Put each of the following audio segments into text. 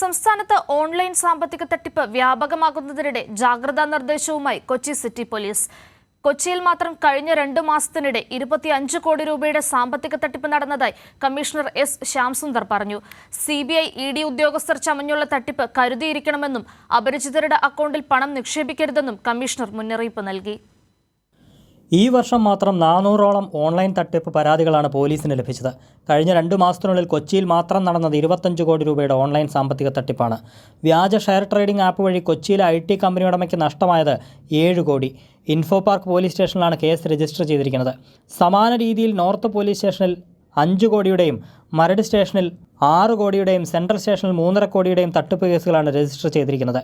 സംസ്ഥാനത്ത് ഓൺലൈൻ സാമ്പത്തിക തട്ടിപ്പ് വ്യാപകമാകുന്നതിനിടെ ജാഗ്രതാ നിർദ്ദേശവുമായി കൊച്ചി സിറ്റി പോലീസ്. കൊച്ചിയിൽ മാത്രം കഴിഞ്ഞ രണ്ട് മാസത്തിനിടെ ഇരുപത്തിയഞ്ച് കോടി രൂപയുടെ സാമ്പത്തിക തട്ടിപ്പ് നടന്നതായി കമ്മീഷണർ എസ് ശ്യാംസുന്ദർ പറഞ്ഞു. C B I E D ഉദ്യോഗസ്ഥർ ചമഞ്ഞുള്ള തട്ടിപ്പ് കരുതിയിരിക്കണമെന്നും അപരിചിതരുടെ അക്കൗണ്ടിൽ പണം നിക്ഷേപിക്കരുതെന്നും കമ്മീഷണർ മുന്നറിയിപ്പ് നൽകി. ഈ വർഷം മാത്രം നാനൂറോളം ഓൺലൈൻ തട്ടിപ്പ് പരാതികളാണ് പോലീസിന് ലഭിച്ചത്. കഴിഞ്ഞ രണ്ട് മാസത്തിനുള്ളിൽ കൊച്ചിയിൽ മാത്രം നടന്നത് ഇരുപത്തഞ്ച് കോടി രൂപയുടെ ഓൺലൈൻ സാമ്പത്തിക തട്ടിപ്പാണ്. വ്യാജ ഷെയർ ട്രേഡിംഗ് ആപ്പ് വഴി കൊച്ചിയിലെ ഐ ടി കമ്പനി ഉടമയ്ക്ക് നഷ്ടമായത് ഏഴ് കോടി. ഇൻഫോ പാർക്ക് പോലീസ് സ്റ്റേഷനിലാണ് കേസ് രജിസ്റ്റർ ചെയ്തിരിക്കുന്നത്. സമാന രീതിയിൽ നോർത്ത് പോലീസ് സ്റ്റേഷനിൽ അഞ്ച് കോടിയുടെയും മരട് സ്റ്റേഷനിൽ ആറ് കോടിയുടെയും സെൻട്രൽ സ്റ്റേഷനിൽ മൂന്നര കോടിയുടെയും തട്ടിപ്പ് കേസുകളാണ് രജിസ്റ്റർ ചെയ്തിരിക്കുന്നത്.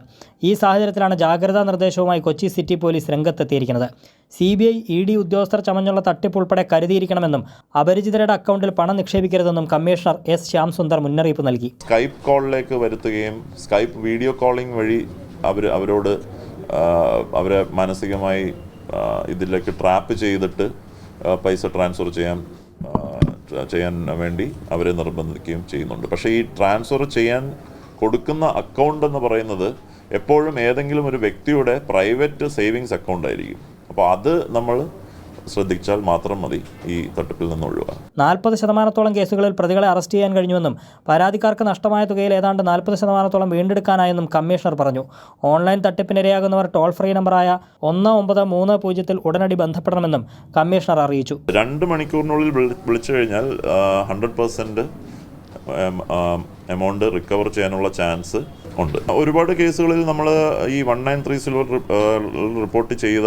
ഈ സാഹചര്യത്തിലാണ് ജാഗ്രതാ നിർദ്ദേശവുമായി Kochi city police രംഗത്തെത്തിയിരിക്കുന്നത്. C B I E D ഉദ്യോഗസ്ഥർ ചമഞ്ഞുള്ള തട്ടിപ്പ് ഉൾപ്പെടെ കരുതിയിരിക്കണമെന്നും അപരിചിതരുടെ അക്കൗണ്ടിൽ പണം നിക്ഷേപിക്കരുതെന്നും കമ്മീഷണർ എസ് ശ്യാംസുന്ദർ മുന്നറിയിപ്പ് നൽകി. സ്കൈപ്പ് കോളിലേക്ക് വരുത്തുകയും സ്കൈപ്പ് വീഡിയോ കോളിംഗ് വഴി അവർ അവരോട് അവരെ മാനസികമായി ഇതിലേക്ക് ട്രാപ്പ് ചെയ്തിട്ട് പൈസ ട്രാൻസ്ഫർ ചെയ്യാൻ ചെയ്യാൻ വേണ്ടി അവരെ നിർബന്ധിക്കുകയും ചെയ്യുന്നുണ്ട്. പക്ഷേ ഈ ട്രാൻസ്ഫർ ചെയ്യാൻ കൊടുക്കുന്ന അക്കൗണ്ട് എന്ന് പറയുന്നത് എപ്പോഴും ഏതെങ്കിലും ഒരു വ്യക്തിയുടെ പ്രൈവറ്റ് സേവിങ്സ് അക്കൗണ്ട് ആയിരിക്കും. അപ്പോൾ അത് നമ്മൾ ശ്രദ്ധിച്ചാൽ മാത്രം മതി ഈ തട്ടിപ്പിൽ നിന്ന് ഒഴിവാൻ നാൽപ്പത് ശതമാനത്തോളം കേസുകളിൽ പ്രതികളെ അറസ്റ്റ് ചെയ്യാൻ കഴിഞ്ഞുവെന്നും പരാതിക്കാർക്ക് നഷ്ടമായ തുകയിൽ ഏതാണ്ട് നാൽപ്പത് ശതമാനത്തോളം വീണ്ടെടുക്കാനായെന്നും കമ്മീഷണർ പറഞ്ഞു. ഓൺലൈൻ തട്ടിപ്പിനിരയാകുന്നവർ ടോൾ ഫ്രീ നമ്പറായ ഒന്ന് ഒമ്പത് മൂന്ന് പൂജ്യത്തിൽ ഉടനടി ബന്ധപ്പെടണമെന്നും കമ്മീഷണർ അറിയിച്ചു. രണ്ട് മണിക്കൂറിനുള്ളിൽ വിളിച്ചു കഴിഞ്ഞാൽ ഹൺഡ്രഡ് പെർസെന്റ് എമൗണ്ട് റിക്കവർ ചെയ്യാനുള്ള ചാൻസ് ഉണ്ട്. ഒരുപാട് കേസുകളിൽ നമ്മൾ ഈ one nine three silver report ചെയ്ത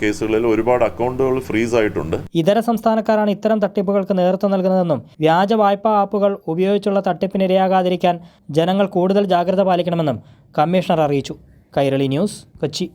കേസുകളിൽ ഒരുപാട് അക്കൗണ്ടുകൾ ഫ്രീസ് ആയിട്ടുണ്ട് ഇതര സംസ്ഥാനക്കാരാണ് ഇത്തരം തട്ടിപ്പുകൾക്ക് നേതൃത്വം നൽകുന്നതെന്നും വ്യാജ വായ്പാ ആപ്പുകൾ ഉപയോഗിച്ചുള്ള തട്ടിപ്പിനിരയാകാതിരിക്കാൻ ജനങ്ങൾ കൂടുതൽ ജാഗ്രത പാലിക്കണമെന്നും കമ്മീഷണർ അറിയിച്ചു. കൈരളി ന്യൂസ് കൊച്ചി.